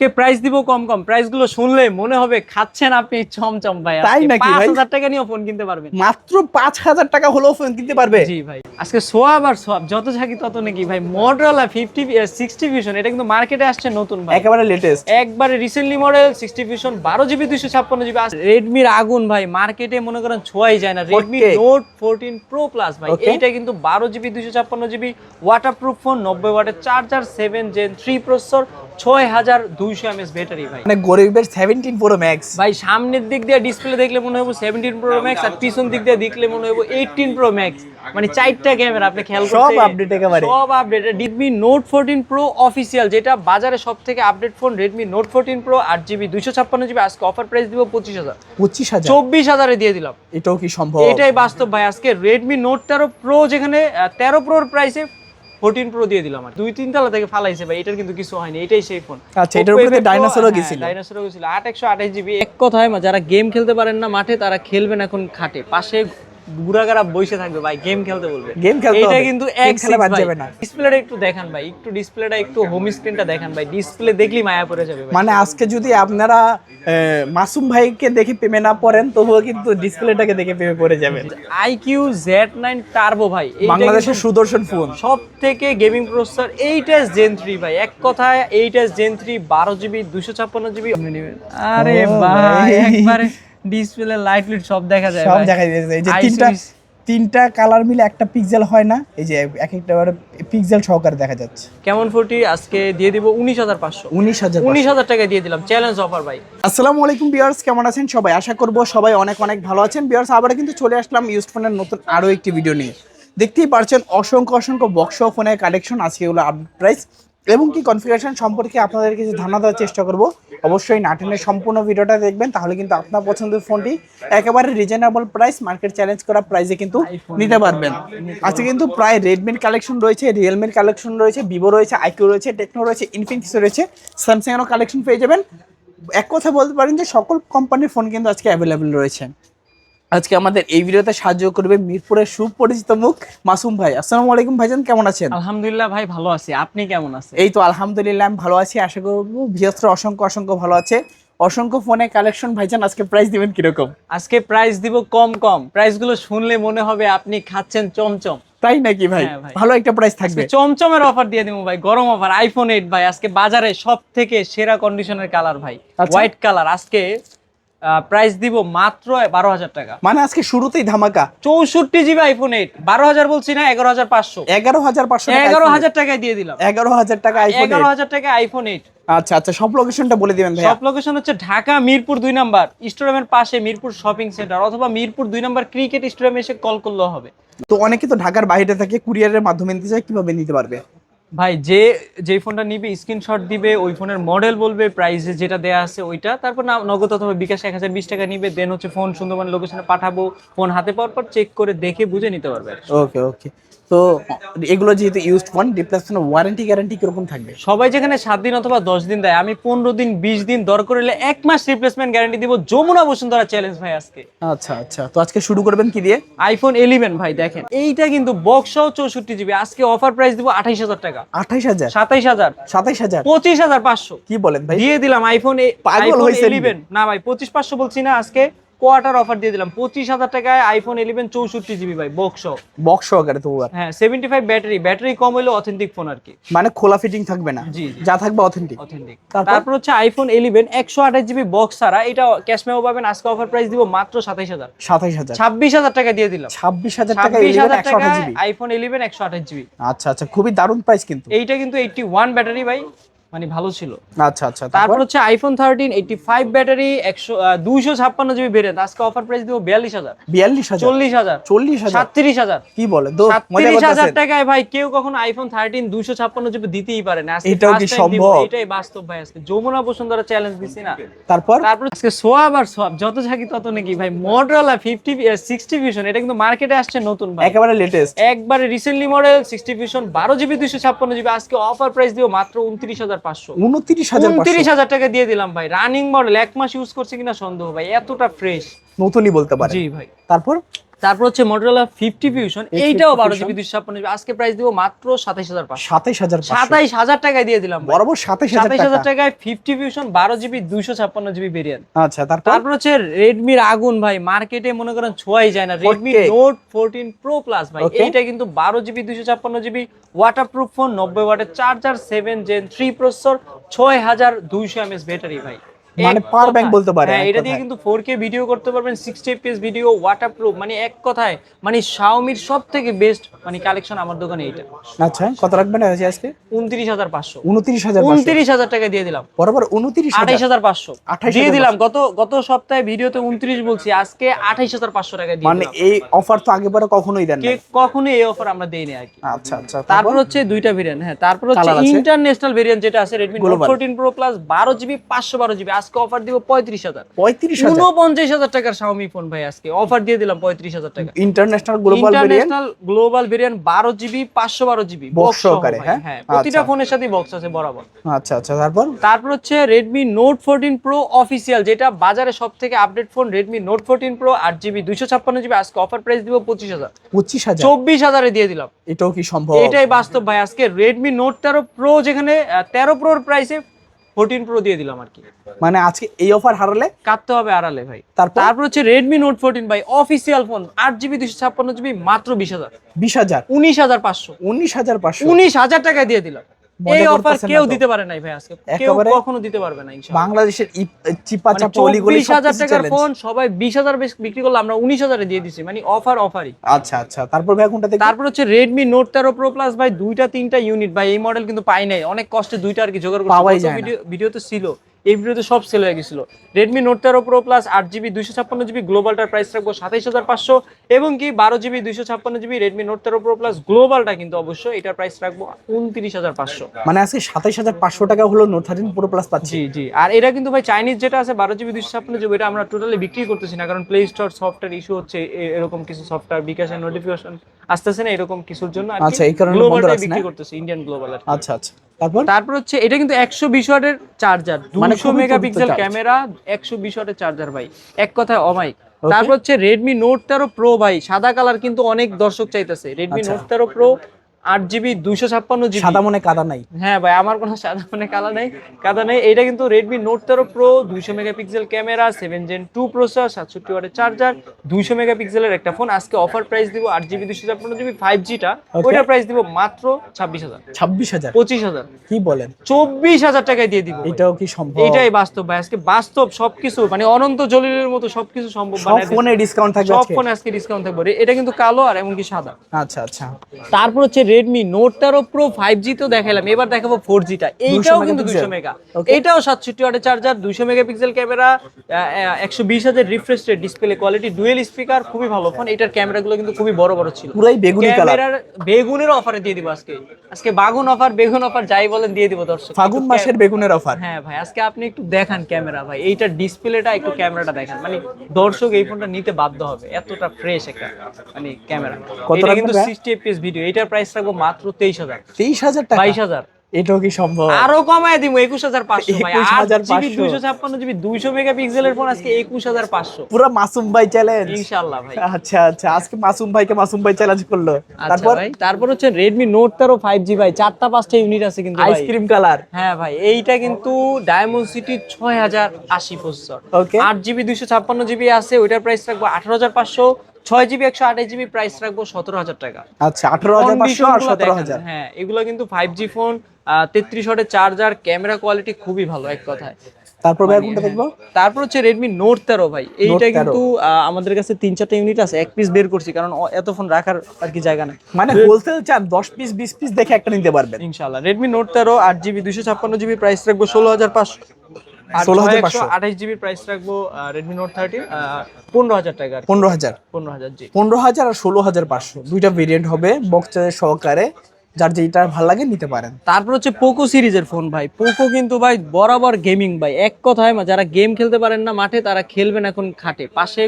কে price দিব কম কম? প্রাইসগুলো শুনলে মনে হবে খাচ্ছেন আপনি চমচম ভাই। তাই নাকি ভাই? হাজার টাকা নিয়েও ফোন কিনতে পারবেন। মাত্র পাঁচ হাজার টাকা হলেও ফোন কিনতে পারবে। জি ভাই আজকে সোয়াব আর সোয়াব যত থাকি তত নাকি ভাই। মডেলা ফিফটি সিক্সটি ভিশন এটা কিন্তু মার্কেটে আসছে নতুন ভাই। একেবারে লেটেস্ট একবারে রিসেন্টলি মডেল সিক্সটি ভিশন বারো জিবি দুইশো ছাপ্পান্ন জিবি রেডমির আগুন ভাই মার্কেটে মনে করেন ছোঁয়াই যায় না। Redmi 4K note fourteen pro plus ভাই. এইটা কিন্তু বারো জিবি দুইশো ছাপ্পান্ন জিবি ওয়াটারপ্রুফ ফোন নব্বই ওয়াটের charger seven gen three processor ছয় হাজার দুইশো এমএস ব্যাটারি ভাই। মানে গরিবের সেভেন্টিন প্রো ম্যাক্স ভাই সামনের দিক দিয়ে ডিসপ্লে দেখলে মনে হবে সেভেন্টিন প্রো ম্যাক্স আর পিছন দিক দিয়ে দেখলে মনে হবে এইটিন প্রো ম্যাক্স মানে চারটা ক্যামেরা আপনি খেয়াল সব করতে- একেবারে। সব update Redmi note fourteen pro official যেটা বাজারে সব থেকে update phone Redmi note fourteen pro আট জিবি দুইশো ছাপ্পান্ন জিবি আজকে অফার প্রাইস দিব পঁচিশ হাজার। পঁচিশ হাজার? চব্বিশ হাজারে দিয়ে দিলাম। এটাও কি সম্ভব? এটাই বাস্তব ভাই আজকে রেডমি নোট তেরো প্রো যেখানে তেরো প্রোর প্রাইসে ফোরটিন প্রো দিয়ে দিলাম আর দুই তিন তলা থেকে ফালাইছে ভাই এটার কিন্তু কিছু হয়নি এটাই সেই ফোন আচ্ছা, এটার উপরে ডাইনোসরও ও গেছিল। ডাইনোসরও গিয়েছিল আট একশো আঠাশ জিবি এক কথায় যারা গেম খেলতে পারেন না মাঠে তারা খেলবেন এখন খাটে। পাশে বুড়াগারা বসে থাকবে ভাই গেম খেলতে বলবে। Game খেলতে এটা কিন্তু এক খেলা বাদ যাবে না। ডিসপ্লেটা একটু দেখান ভাই একটু ডিসপ্লেটা একটু হোম স্ক্রিনটা দেখান ভাই। ডিসপ্লে দেখলেই মায়া পড়ে যাবে মানে আজকে যদি আপনারা মাসুম ভাইকে দেখে প্রেমে না পড়েন তবুও কিন্তু ডিসপ্লেটাকে দেখে প্রেমে পড়ে যাবেন। আইকিউ জেড নাইন টার্বো ভাই বাংলাদেশের সুদর্শন ফোন সব থেকে gaming processor eight S gen three ভাই। এক কথায় এইট এস জেন থ্রি বারো জিবি দুশো ছাপ্পান্ন জিবি আরে ভাই। একবারে ডিসপ্লে লাইট লিট সব দেখা যায় সব দেখা যায় এই যে তিনটা তিনটা কালার মিলে একটা পিক্সেল হয় না। এই যে এক একটা পিক্সেল সহকারে দেখা যাচ্ছে। কেমন ফোরটি আজকে দিয়ে দিব উনিশ হাজার পাঁচশো। উনিশ হাজার উনিশ হাজার টাকা দিয়ে দিলাম। চ্যালেঞ্জ অফার ভাই। আসসালামু আলাইকুম বিয়ার্স কেমন আছেন সবাই? আশা করব সবাই অনেক অনেক ভালো আছেন। বিয়ার্স আবার কিন্তু চলে আসলাম ইউজ ফোনের নতুন আরও একটি ভিডিও নিয়ে। দেখতেই পারছেন অসংখ্য অসংখ্য বক্স ফোনের কালেকশন আজকে এগুলো আপডেট প্রাইস এবং কি কনফিগারেশন সম্পর্কে আপনাদের কিছু ধারণা দেওয়ার চেষ্টা করব অবশ্যই নাটেনের সম্পূর্ণ ভিডিওটা দেখবেন তাহলে কিন্তু আপনার পছন্দের ফোনটি একেবারে রিজনেবল প্রাইস মার্কেট চ্যালেঞ্জ করা প্রাইসে কিন্তু নিতে পারবেন। আজকে কিন্তু প্রায় রেডমির কালেকশন রয়েছে রিয়েলমির কালেকশন রয়েছে ভিভো রয়েছে আইকিউ রয়েছে টেকনো রয়েছে ইনফিনিক্স রয়েছে স্যামসাংয়েরও কালেকশন পেয়ে যাবেন। এক কথা বলতে পারেন যে সকল কোম্পানির ফোন কিন্তু আজকে অ্যাভেলেবেল রয়েছে। আজকে আমাদের এই ভিডিওতে সাহায্য করবে মিরপুরের সুপরিচিত মুখ মাসুম ভাই। আসসালামু আলাইকুম ভাইজান কেমন আছেন? আলহামদুলিল্লাহ ভাই ভালো আছি। আপনি কেমন আছেন? এই তো আলহামদুলিল্লাহ আমি ভালো আছি। আশা করব বৃহস্পতি অসংখ্য অসংখ্য ভালো আছে। অসংখ্য ফোনে কালেকশন ভাইজান আজকে প্রাইস দিবেন কীরকম? আজকে প্রাইস দিব কম কম। প্রাইসগুলো শুনলে মনে হবে আপনি খাচ্ছেন চমচম। তাই নাকি ভাই? হ্যাঁ ভাই। ভালো একটা প্রাইস থাকবে। চমচমের অফার দিয়ে দিব ভাই গরম অফার আইফোন এইট ভাই। আজকে বাজারে সব থেকে সেরা কন্ডিশনের কালার ভাই। আচ্ছা। হোয়াইট কালার আজকে প্রাইস দিব মাত্র বারো হাজার টাকা। মানে আজকে শুরুতেই ধামাকা। চৌষট্টি জিবি আইফোন এইট বারো হাজার বলছি না এগারো হাজার পাঁচশো। এগারো হাজার পাঁচশো এগারো হাজার টাকায় দিয়ে দিলাম। এগারো হাজার টাকা এগারো হাজার টাকা আইফোন এইট আচ্ছা আচ্ছা সব লোকেশনটা বলে দিবেন ভাই সব লোকেশন হচ্ছে ঢাকা মিরপুর দুই নাম্বার। স্টেডিয়ামের পাশে মিরপুর শপিং সেন্টার অথবা মিরপুর দুই নাম্বার ক্রিকেট স্টেডিয়ামে এসে কল করলেও হবে। তো অনেকে তো ঢাকার বাইরে থাকে কুরিয়ারের মাধ্যমে নিতে চায় কীভাবে নিতে পারবে? ভাই, যে যে ফোনটা নিবে স্ক্রিনশট দিবে, ওই ফোনের মডেল বলবে প্রাইসে যেটা দেয়া আছে ওইটা। তারপর না, নগদ অথবা বিকাশ এক হাজার বিশ টাকা নিবে দেন হচ্ছে ফোন সুন্দরবন লোকেশনে পাঠাবো ফোন হাতে পাওয়ার পর চেক করে দেখে বুঝে নিতে পারবে ওকে ওকে তো এগুলো যেহেতু used phone replacement warranty guarantee কীরকম থাকবে? সবাই যেখানে সাত দিন অথবা দশ দিন দেয় আমি পনেরো দিন বিশ দিন দর করলে এক মাস রিপ্লেসমেন্ট গ্যারান্টি দিব যমুনা বসুন্ধরা চ্যালেঞ্জ ভাই আজকে। আচ্ছা আচ্ছা। তো আজকে শুরু করবেন কি দিয়ে? আইফোন ইলেভেন ভাই দেখেন। এইটা কিন্তু বক্স সহ চৌষট্টি জিবি আজকে অফার প্রাইস দিব আঠাইশ হাজার টাকা। আঠাইশ হাজার? সাতাইশ হাজার। সাতাইশ হাজার? পঁচিশ হাজার পাঁচশো। কি বলেন ভাই? দিয়ে দিলাম আইফোন আইফোন ইলেভেন না ভাই পঁচিশ পাঁচশো বলছি না আজকে। কোয়ার্টার অফার দিয়ে দিলাম। পঁচিশ হাজার টাকায় আইফোন ইলেভেন চৌষট্টি জিবি ভাই বক্স বক্স সহকারে তো হ্যাঁ সেভেন্টি ফাইভ ব্যাটারি ব্যাটারি কম হলে অথেন্টিক ফোন আর কি। মানে খোলা ফিটিং থাকবে না। জি। যা থাকবে অথেন্টিক অথেন্টিক তারপর? হচ্ছে আইফোন ইলেভেন একশো আঠাশ জিবি বক্স ছাড়া এটা ক্যাশ মেমো পাবেন আজকে অফার প্রাইস দিব মাত্র সাতাইশ হাজার। সাতাইশ হাজার। ছাব্বিশ হাজার টাকা দিয়ে দিলাম। ছাব্বিশ হাজার টাকা আইফোন ইলেভেন একশো আঠাশ জিবি আচ্ছা আচ্ছা খুবই দারুণ প্রাইস কিন্তু। এইটা কিন্তু এইটটি ওয়ান ব্যাটারি ভাই। মানে ভালো ছিল। আচ্ছা আচ্ছা তারপর? হচ্ছে iPhone thirteen eighty five battery একশো দুইশো ছাপ্পান্ন জিবি ভেরিয়েন্ট আজকে অফার প্রাইস দিব বিয়াল্লিশ হাজার। বিয়াল্লিশ হাজার? চল্লিশ হাজার। চল্লিশ হাজার? সাতত্রিশ হাজার। কি বলে? সাতত্রিশ হাজার টাকায় ভাই কেউ কখনো আইফোন থার্টিন দুইশো ছাপ্পান্ন জিবি দিতেই পারে না। এটাও কি সম্ভব? এটাই বাস্তব ভাই আজকে। যমুনা বসুন্ধরা চ্যালেঞ্জ দিছি না। তারপর? তারপর আজকে সোয়াব আর সোয়াব যত থাকি তত নাকি ভাই মডেলা ফিফটি সিক্সটি ভিশন এটা কিন্তু মার্কেটে আসছে নতুন ভাই। একেবারে লেটেস্ট একবারে রিসেন্টলি মডেল সিক্সটি ভিশন বারো জিবি দুইশো ছাপ্পান্ন জিবি আজকে অফার প্রাইস দিব মাত্র উনত্রিশ হাজার পাঁচশো। উনত্রিশ হাজার উনত্রিশ হাজার টাকা দিয়ে দিলাম ভাই। রানিং মডেল এক মাস ইউজ করছে কিনা সন্দেহ ভাই এতটা ফ্রেশ নতুনই বলতে পারি জি ভাই। তারপর? তারপর হচ্ছে মোটরোলা ফিফটি ফিউশন এইটাও বারো জিবি দুশো ছাপ্পান্ন জিবি আজকে প্রাইস দিব মাত্র সাতাইশ হাজার সাতাইশ হাজার সাতাইশ হাজার টাকায় দিয়ে দিলাম বরাবর সাতাইশ সাতাইশ হাজার টাকায় ফিফটি ফিউশন বারো জিবি দুইশো ছাপ্পান্ন জিবি ভেরিয়েন্ট আচ্ছা তারপর? হচ্ছে রেডমির আগুন ভাই মার্কেটে মনে করেন ছোঁয়াই যায় না। Redmi 4K note fourteen pro plus ভাই. এইটা কিন্তু বারো জিবি দুইশো ছাপ্পান্ন জিবি ওয়াটার প্রুফ ফোন নব্বই ওয়াটের charger seven gen three processor ছয় হাজার দুইশো এমএস ব্যাটারি ভাই। মানে পাওয়ার ব্যাংক বলতে পারে হ্যাঁ এটা দিয়ে কিন্তু 4K ভিডিও করতে পারবেন 60 fps ভিডিও ওয়াটারপ্রুফ মানে এক কথায় মানে Xiaomi সবথেকে বেস্ট মানে কালেকশন আমার দোকানে আচ্ছা কত রাখবেন আজকে? 29500 29500 29000 টাকা দিয়ে দিলাম। বরাবর 29000 28500 দিয়ে দিলাম গত গত সপ্তাহে ভিডিওতে 29 বলছি আজকে 28500 টাকা দিয়ে মানে এই অফার তো আগে পরে কখনোই দেন না কখনো এই অফার আমরা দেই না আচ্ছা আচ্ছা তারপর? হচ্ছে দুইটা ভেরিয়েন্ট হ্যাঁ তারপর হচ্ছে ইন্টারন্যাশনাল ভেরিয়েন্ট যেটা আছে Redmi Note 14 Pro Plus 12GB 512GB আজকে অফার দিব পঁয়ত্রিশ হাজার। পঁয়ত্রিশ উনপঞ্চাশ হাজার টাকার শাওমি ফোন ভাই আজকে। অফার দিয়ে দিলাম পঁয়ত্রিশ হাজার টাকা। International global variant international global variant বারো জিবি পাঁচশো বারো জিবি Box সহকারে, হ্যাঁ? হ্যাঁ। প্রতিটা। ফোনের সাথে বক্স আছে বরাবর। আচ্ছা আচ্ছা তারপর? তারপর হচ্ছে Redmi note fourteen pro official যেটা বাজারে সব থেকে update phone Redmi note fourteen pro আট জিবি দুইশো ছাপ্পান্ন জিবি আজকে অফার প্রাইস দিব পঁচিশ হাজার। পঁচিশ হাজার? চব্বিশ হাজারে দিয়ে দিলাম। এটাও কি সম্ভব? এটাই বাস্তব ভাই আজকে রেডমি নোট তেরো প্রো যেখানে তেরো প্রোর প্রাইসে ফোরটিন প্রো দিয়ে দিলাম আর কি। মানে আজকে এই অফার হারালে কাটতে হবে আড়ালে ভাই। তারপর? হচ্ছে রেডমি নোট ফোরটিন ভাই অফিসিয়াল ফোন আট জিবি দুশো ছাপ্পান্ন জিবি মাত্র বিশ হাজার। বিশ হাজার। উনিশ হাজার পাঁচশো। উনিশ হাজার পাঁচশো। উনিশ হাজার টাকায় দিয়ে দিলাম। এই অফার কেউ দিতে পারে নাই ভাই আজকে। কেউ কখনো দিতে পারবে না ইনশাআল্লাহ। বাংলাদেশের চিপা মানে চাপা অলিগলি চব্বিশ হাজার টাকার ফোন সবাই বিশ হাজার বিক্রি করলে আমরা উনিশ হাজারে দিয়ে দিচ্ছি মানে অফার অফারই আচ্ছা আচ্ছা। তারপর ভাই কোনটা দেখি? তারপর হচ্ছে রেডমি নোট তেরো প্রো প্লাস ভাই দুইটা তিনটা ইউনিট ভাই এই মডেল কিন্তু পাই নাই। অনেক কষ্টে দুইটা আর কি জোগাড় না। ভিডিও তো ছিল। এই ভিডিওতে সব সেল হয়ে গেছিল। রেডমি নোট তেরো প্রো প্লাস আট জিবি দুইশো ছাপ্পান্ন জিবি গ্লোবালটার প্রাইস রাখব সাতাইশ হাজার পাঁচশো এবং কি বারো জিবি দুইশো ছাপ্পান্ন জিবি রেডমি নোট তেরো প্রো প্লাস গ্লোবালটা কিন্তু অবশ্যই এটার প্রাইস রাখব উনত্রিশ হাজার পাঁচশো। মানে আজকে সাতাইশ হাজার পাঁচশো টাকা হলো নোট থার্টিন প্রো প্লাস পাচ্ছি। জি জি। আর এটা কিন্তু ভাই চাইনিজ যেটা আছে বারো জিবি দুইশো ছাপ্পান্ন জিবি এটা আমরা টোটালি বিক্রি করতেছি না কারণ প্লে স্টোর সফটওয়্যার ইস্যু হচ্ছে এরকম কিছু সফটওয়্যার বিকাশের নোটিফিকেশন আসতেছে না এরকম কিছুর জন্য আচ্ছা, এই কারণে বিক্রি? করতেছি ইন্ডিয়ান গ্লোবাল আর আচ্ছা আচ্ছা। তারপর? তারপর হচ্ছে এটা কিন্তু একশো বিশ ওয়াটের চার্জার মানে দুশো মেগা মেগাপিক্সেল ক্যামেরা একশো বিশ ওয়াটের চার্জার ভাই। এক কথায় অমাইক তারপর হচ্ছে রেডমি নোট তেরো প্রো ভাই সাদা কালার কিন্তু অনেক দর্শক চাইতেছে। রেডমি আচ্ছা। নোট তেরো প্রো আট জিবি দুইশো ছাপ্পান্ন জিবি। সাদা মনে কাদা নাই। হ্যাঁ ভাই আমার কোনো সাদা মানে কালা নেই। কাদা নেই। এটা কিন্তু রেডমি নোট তেরো প্রো দুইশো megapixel camera seven gen two processor সাতষট্টি ওয়াটের চার্জার দুইশো মেগাপিক্সেলের একটা ফোন আজকে অফার প্রাইস দিব আট জিবি দুশো ছাপ্পান্ন জিবি ফাইভ জিটা প্রাইস দিব মাত্র ছাব্বিশ হাজার। ছাব্বিশ হাজার? পঁচিশ হাজার। কি বলেন? চব্বিশ হাজার টাকায় দিয়ে দিব এটাও কি সম্ভব? এইটাই বাস্তব ভাই। আজকে বাস্তব সবকিছু মানে অনন্ত জলিলের মতো সবকিছু সম্ভব সব ফোনে ডিসকাউন্ট থাকবে সব আজকে? ফোনে আজকে ডিসকাউন্ট থাকবে। এটা কিন্তু কালো আর এমনকি সাদা। আচ্ছা আচ্ছা। তারপর হচ্ছে রেডমি নোট তেরো প্রো ফাইভ জি তো দেখালাম এবার দেখাবো ফোর জিটা এইটাও কিন্তু। দুইশো মেগা. এটাও সাতষট্টি ওয়াটের চার্জার দুইশো মেগাপিক্সেল ক্যামেরা একশো বিশ হাজার refresh rate display quality dual speaker খুবই ভালো ফোন এটার ক্যামেরাগুলো কিন্তু খুবই বড় বড় ছিল। পুরাই বেগুনি কালার ক্যামেরার বেগুনের অফারে দিয়ে দিব আজকে। আজকে বাগুন অফার বেগুন অফার যাই বলেন দিয়ে দিব দর্শক। ফাগুন মাসের বেগুনের অফার হ্যাঁ ভাই আজকে আপনি একটু দেখান ক্যামেরা ভাই। এইটার ডিসপ্লেটা একটু ক্যামেরাটা দেখান। মানে দর্শক এই ফোনটা নিতে বাধ্য হবে। এতটা ফ্রেশ একটা মানে ক্যামেরা কত এটা কিন্তু সিক্সটি এফপিএস ভিডিও এটার প্রাইস রাখব মাত্র তেইশ হাজার তেইশ হাজার টাকা? বাইশ হাজার। এটাও কি সম্ভব? আরও কমায় দিব একুশ হাজার পাঁচশো ভাই। আট 21,500 জিবি দুইশো ছাপ্পান্ন জিবি দুইশো মেগাপিক্সেলের ফোন আজকে একুশ হাজার পাঁচশো। পুরো মাসুম ভাই চ্যালেঞ্জ ইনশাল্লাহ ভাই। আচ্ছা আচ্ছা। আজকে মাসুম ভাইকে মাসুম ভাই চ্যালেঞ্জ করল। আচ্ছা তারপর? তারপর হচ্ছে রেডমি নোট তেরো ফাইভ জি ভাই। চারটা পাঁচটা ইউনিট আছে কিন্তু আইসক্রিম কালার হ্যাঁ ভাই এইটা কিন্তু ডায়মন্ড সিটি ছয় হাজার আশি Okay. আট জিবি দুইশো ছাপ্পান্ন জিবি আছে ওইটার প্রাইস রাখব আঠারো হাজার পাঁচশো। ছয় জিবি একশো আঠাশ জিবি প্রাইস রাখব সতেরো হাজার টাকা। আচ্ছা আঠারো হাজার পাঁচশো আর সতেরো হাজার। হ্যাঁ এগুলো কিন্তু ফাইভ জি ফোন তেত্রিশ ওয়াটের চার্জার ক্যামেরা কোয়ালিটি খুবই ভালো এক কথায়। তারপর ভাই মানে, কোনটা দেখব? তারপর হচ্ছে রেডমি নোট তেরো ভাই। এইটা কিন্তু আমাদের কাছে তিন চারটা ইউনিট আছে এক পিস বের করছি কারণ এত ফোন রাখার আর কি জায়গা নেই। মানে হোলসেল চান দশ পিস বিশ পিস দেখে একটা নিতে পারবেন। ইনশাল্লাহ রেডমি নোট তেরো আট জিবি দুশো ছাপ্পান্ন জিবি প্রাইস রাখব ষোলো হাজার পাঁচশো। আঠাশ জিবি প্রাইস রাখব রেডমি নোট থার্টিন পনেরো হাজার টাকা পনেরো হাজার। পনেরো হাজার জি। পনেরো হাজার আর ষোলো হাজার পাঁচশো। দুইটা ভেরিয়েন্ট হবে বক্সের সহকারে যার যেটা ভালো লাগে নিতে পারেন। তারপর হচ্ছে পোকো সিরিজের ফোন ভাই। পোকো কিন্তু ভাই বরাবর গেমিং ভাই। এক কথায় যারা গেম খেলতে পারেন না মাঠে তারা খেলবেন এখন খাটে। পাশে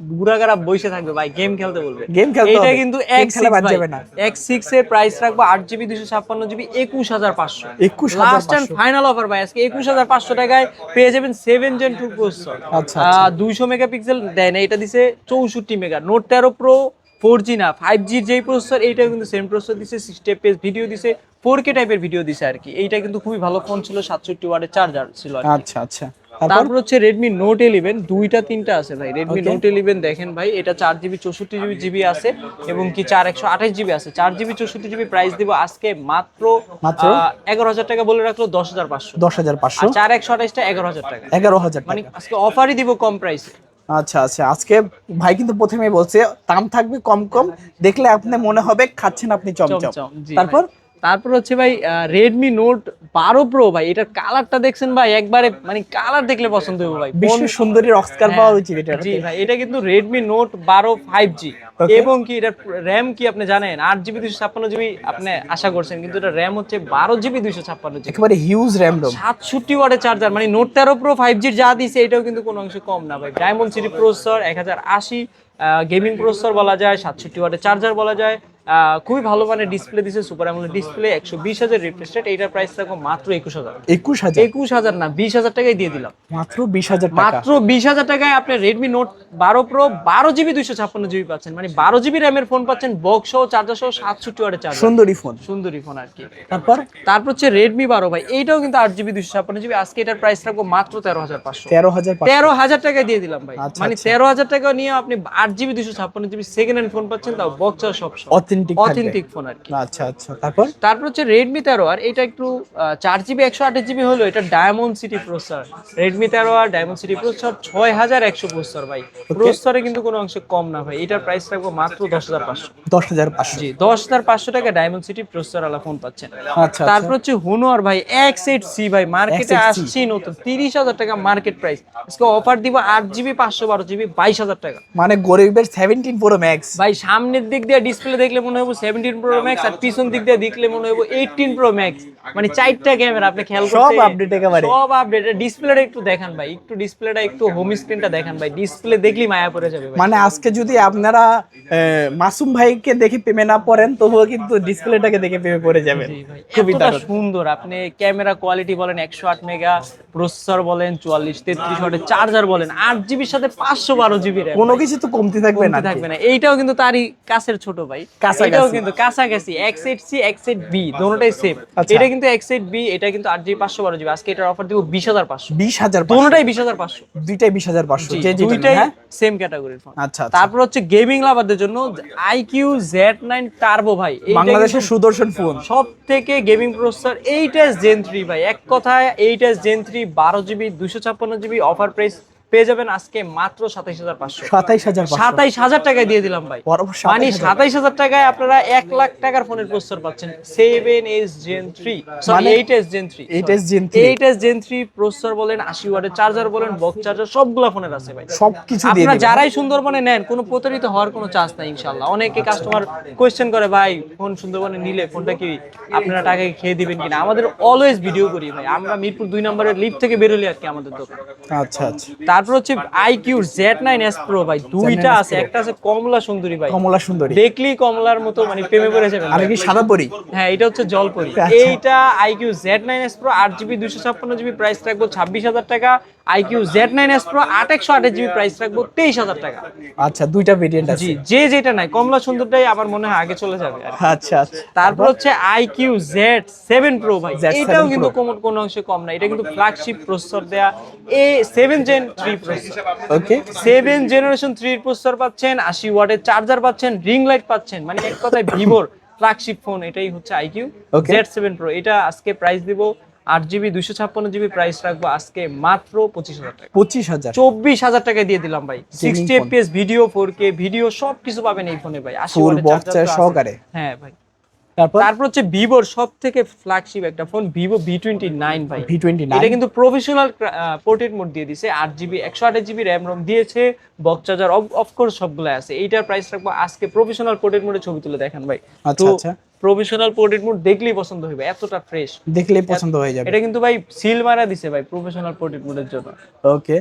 গুড়াগাড়া বসে থাকবে ভাই গেম খেলতে বলবে। Game খেলতে এটা কিন্তু এক্স খেলে বাদ যাবে না। এক্স সিক্স এর প্রাইস রাখব আট জিবি দুশো ছাপ্পান্ন জিবি একুশ হাজার পাঁচশো। 21,500 লাস্ট এন্ড ফাইনাল অফার ভাই আজকে একুশ হাজার পাঁচশো টাকায় পেয়ে যাবেন সেভেন জেন টু প্রসেসর আচ্ছা। দুইশো মেগাপিক্সেল দেয় না এটা দিছে চৌষট্টি মেগা নোট তেরো প্রো ফোর জি না ফাইভ জির যেই প্রসেসর এইটাও কিন্তু সেম প্রসেসর দিছে সিক্সটি এফপিএস ভিডিও দিছে ফোর কে টাইপের ভিডিও দিছে আর কি। এইটা কিন্তু খুবই ভালো ফোন ছিল সাতষট্টি ওয়ার্ডের চার্জার ছিল আচ্ছা আচ্ছা। তারপর? হচ্ছে রেডমি নোট ইলেভেন দুইটা তিনটা আছে ভাই। রেডমি. নোট ইলেভেন দেখেন ভাই এটা চার জিবি চৌষট্টি জিবি জিবি আছে এবং কি চার একশো আঠাশ জিবি আছে। চার জিবি চৌষট্টি জিবি প্রাইস দিব আজকে মাত্র মাত্র? এগারো হাজার টাকা বলে রাখল দশ হাজার পাঁচশো। দশ হাজার পাঁচশো? আর চার একশো আঠাশটা এগারো হাজার টাকা। এগারো হাজার মানে আজকে অফারই দিব কম প্রাইসে আচ্ছা আচ্ছা। আজকে ভাই কিন্তু প্রথমেই বলছে দাম থাকবে কম কম দেখলে আপনি মনে হবে খাচ্ছেন আপনি চমচম। তারপর। তারপর হচ্ছে ভাই রেডমি নোট বারো প্রো ভাই এটার কালারটা দেখছেন ভাই একবারে মানে কালার দেখলে পছন্দ হবে ভাই। বিশ্ব সুন্দরীর অস্কার হ্যাঁ, পাওয়া উচিত এটা জি ভাই এটা কিন্তু রেডমি নোট বারো ফাইভ জি এবং কি এটার র্যাম কি আপনি জানেন? আট জিবি দুইশো ছাপ্পান্ন জিবি আপনি আশা করছেন কিন্তু এটা র্যাম হচ্ছে বারো জিবি দুইশো ছাপ্পান্ন জিবি একেবারে হিউজ র্যাম রোম সাতষট্টি ওয়াটের চার্জার মানে নোট তেরো প্রো ফাইভ জির যা দিছে এটাও কিন্তু কোনো অংশে কম না ভাই। ডায়মন্ড সিটি প্রসেসর এক হাজার আশি গেমিং প্রসেসর বলা যায় সাতষট্টি ওয়াটের চার্জার বলা যায়। খুবই ভালো মানের ডিসপ্লে দিছে সুপার অ্যামোলেড ডিসপ্লে একশো বিশ হাজার রিফ্রেশ রেট এইটার প্রাইস রাখব মাত্র একুশ হাজার একুশ হাজার? একুশ হাজার না বিশ হাজার টাকায় দিয়ে দিলাম। মাত্র বিশ হাজার টাকা? মাত্র বিশ হাজার টাকায় আপনি রেডমি নোট বারো প্রো বারো জিবি দুইশো ছাপ্পান্ন জিবি পাচ্ছেন। মানে বারো জিবি র্যামের ফোন পাচ্ছেন বক্স সহ চার্জার সহ সাতষট্টি ওয়াটের চার্জার সুন্দরী ফোন সুন্দরী ফোন আর কি। তারপর? তারপর হচ্ছে রেডমি বারো ভাই এইটাও কিন্তু আট জিবি দুইশো ছাপ্পান্ন জিবি আজকে এটার প্রাইস রাখব মাত্র তেরো হাজার পাঁচশো। তেরো হাজার। তেরো হাজার টাকায় দিয়ে দিলাম ভাই। আচ্ছা, মানে আচ্ছা। তেরো হাজার টাকা নিয়ে আপনি আট জিবি দুশো ছাপ্পান্ন জিবি সেকেন্ড হ্যান্ড ফোন পাচ্ছেন তাও বক্স সহ। সব থাকবে। অথেন্টিক ফোন আর কি। আচ্ছা আচ্ছা। তারপর? তারপর হচ্ছে আর এটা একটু আহ, চার জিবি একশো আঠাশ জিবি হলো এটা ডায়মন্ড সিটি প্রসেসর আর ডায়মন্ড সিটি প্রসেসর প্রসেসর ভাই। প্রসেসরে কিন্তু কোনো অংশে কম না ভাই। এটার প্রাইস রাখব মাত্র দশ হাজার পাঁচশো। দশ হাজার পাঁচশো। জি দশ হাজার পাঁচশো টাকা ডায়মন্ড সিটি প্রসেসর আলা ফোন পাচ্ছেন। আচ্ছা তারপর হচ্ছে ভাই এক্স এইট সি ভাই মার্কেটে X8C আসছি নতুন তিরিশ হাজার টাকা মার্কেট প্রাইস আজকে অফার দিব আট জিবি পাঁচশো বারো জিবি বাইশ হাজার টাকা। মানে গরিবের সেভেন্টিন প্রো ম্যাক্স ভাই সামনের দিক দিয়ে ডিসপ্লে দেখলে মনে হবে সেভেন্টিন প্রো ম্যাক্স আর পিছন দিক দিয়ে দেখলে মনে হবে এইটিন প্রো ম্যাক্স মানে চারটা ক্যামেরা আপনি খেয়াল সব update একেবারে। সব আপডেট ডিসপ্লেটা একটু দেখান ভাই একটু ডিসপ্লেটা একটু হোম স্ক্রিনটা দেখান ভাই। ডিসপ্লে দেখলেই মায়া পড়ে যাবে মানে আজকে যদি আপনারা মাসুম ভাইকে দেখে প্রেমে না পড়েন তবুও কিন্তু ডিসপ্লেটাকে দেখে প্রেমে পড়ে যাবেন। খুবই সুন্দর। আপনি ক্যামেরা কোয়ালিটি বলেন একশো আট মেগা প্রসেসর বলেন চুয়াল্লিশ তেত্রিশ ওয়াটের চার্জার বলেন আট জিবির সাথে পাঁচশো বারো জিবি কোনো কিছু তো কমতি থাকবে না থাকবে না। এইটাও কিন্তু তারই কাছের ছোট ভাই। এটাও কিন্তু কাছাকাছি X eight C X eight B দোনোটাই সেম। এটা কিন্তু এক্স এইট বি এটা কিন্তু আট জিবি পাঁচশো বারো জিবি আজকে এটার অফার দিব বিশ হাজার পাঁচশো। বিশ হাজার পাঁচশো। দোনোটাই বিশ হাজার পাঁচশো। দুইটাই বিশ হাজার পাঁচশো দুইটাই সেম ক্যাটাগরির ফোন আচ্ছা আচ্ছা। তারপর হচ্ছে গেমিং লাভারদের জন্য আইকিউ জেড নাইন টার্বো ভাই বাংলাদেশের সুদর্শন ফোন সব থেকে gaming processor eight S Gen three ভাই। এক কথায় এইট এস জেন থ্রি বারো জিবি দুশো ছাপ্পান্ন জিবি অফার প্রাইস পেয়ে যাবেন আজকে মাত্র সাতাইশ হাজার পাঁচশো। সাতাইশ হাজার সাতাইশ হাজার টাকায় দিয়ে দিলাম ভাই। মানে সাতাইশ হাজার। টাকায় আপনারা এক লাখ টাকার ফোনের প্রসেসর পাচ্ছেন। Seven S Gen three sorry eight S Gen three 8S Gen 3 eight S Gen three processor বলেন আশি ওয়াটের চার্জার বলেন বক্স চার্জার সবগুলা ফোনের আছে ভাই। সবকিছু আপনারা যারাই সুন্দরবনে নেন কোনো প্রতারিত হওয়ার কোনো চান্স নাই ইনশাল্লাহ অনেকে কাস্টমার কোয়েশ্চেন করে ভাই ফোন সুন্দরবনে নিলে ফোনটা কি আপনারা টাকা খেয়ে দিবেন কিনা? আমাদের অলওয়েজ ভিডিও করি ভাই। আমরা মিরপুর দুই নম্বরের লিফট থেকে বেরোলি আর কি আমাদের দোকান। আচ্ছা আচ্ছা। তারপর হচ্ছে iQOO Z nine S pro ভাই দুইটা আছে একটা আছে কমলা সুন্দরী ভাই। কমলা সুন্দরী। দেখলেই কমলার মতো মানে প্রেমে পড়ে যাবেন আর কি সাদা পরি? হ্যাঁ এটা হচ্ছে জলপরি। আচ্ছা। এইটা iQOO Z nine S pro আট জিবি দুশো ছাপ্পান্ন জিবি প্রাইস রাখব ছাব্বিশ হাজার টাকা। IQOO Z nine S pro আট একশো আঠাশ জিবি প্রাইস রাখব তেইশ হাজার টাকা। আচ্ছা দুইটা ভেরিয়েন্ট আছে। যে যেটা নাই কমলা সুন্দরটাই আমার মনে হয় আগে চলে যাবে আচ্ছা আচ্ছা। তারপর হচ্ছে আইকিউ জেড সেভেন প্রো ভাই এটাও কিন্তু। কোন অংশে কম না এটা কিন্তু ফ্ল্যাগশিপ প্রসেসর দেয়া এ seven Gen three okay seven generation থ্রির প্রসেসর পাচ্ছেন আশি ওয়াটের চার্জার পাচ্ছেন রিং লাইট পাচ্ছেন। মানে এক কথায় ভিভোর ফ্ল্যাগশিপ ফোন এটাই হচ্ছে আইকিউ জেড সেভেন প্রো এটা আজকে প্রাইস দিব। আট জিবি দুইশো ছাপ্পান্ন জিবি প্রাইস রাখব আজকে মাত্র পঁচিশ হাজার টাকা। পঁচিশ হাজার। চব্বিশ হাজার টাকা দিয়ে দিলাম ভাই। Sixty FPS video four K video সব কিছু পাবেন এই ফোনে ভাই। আশি। সহকারে। হ্যাঁ ভাই। তারপর? তারপর হচ্ছে ভিভোর সব থেকে ফ্ল্যাগশিপ একটা phone Vivo V twenty nine ভাই। ভি টোয়েন্টি নাইন এটা কিন্তু প্রফেশনাল পোর্ট্রেট মোড দিয়ে দিছে। আট জিবি একশো আঠাশ জিবি র্যাম রম দিয়েছে বক্স চার্জার অফকোর্স সবগুলো আছে। এইটার প্রাইস রাখব আজকে প্রফেশনাল পোর্ট্রেট মোডে ছবি তুলে দেখেন ভাই। আচ্ছা, আচ্ছা। প্রফেশনাল পোর্ট্রেট মোড দেখলেই পছন্দ হবে এতটা ফ্রেশ দেখলেই পছন্দ হয়ে যাবে। এটা কিন্তু ভাই সিল মারা দিছে ভাই প্রফেশনাল পোর্ট্রেট মোডের জন্য। ওকে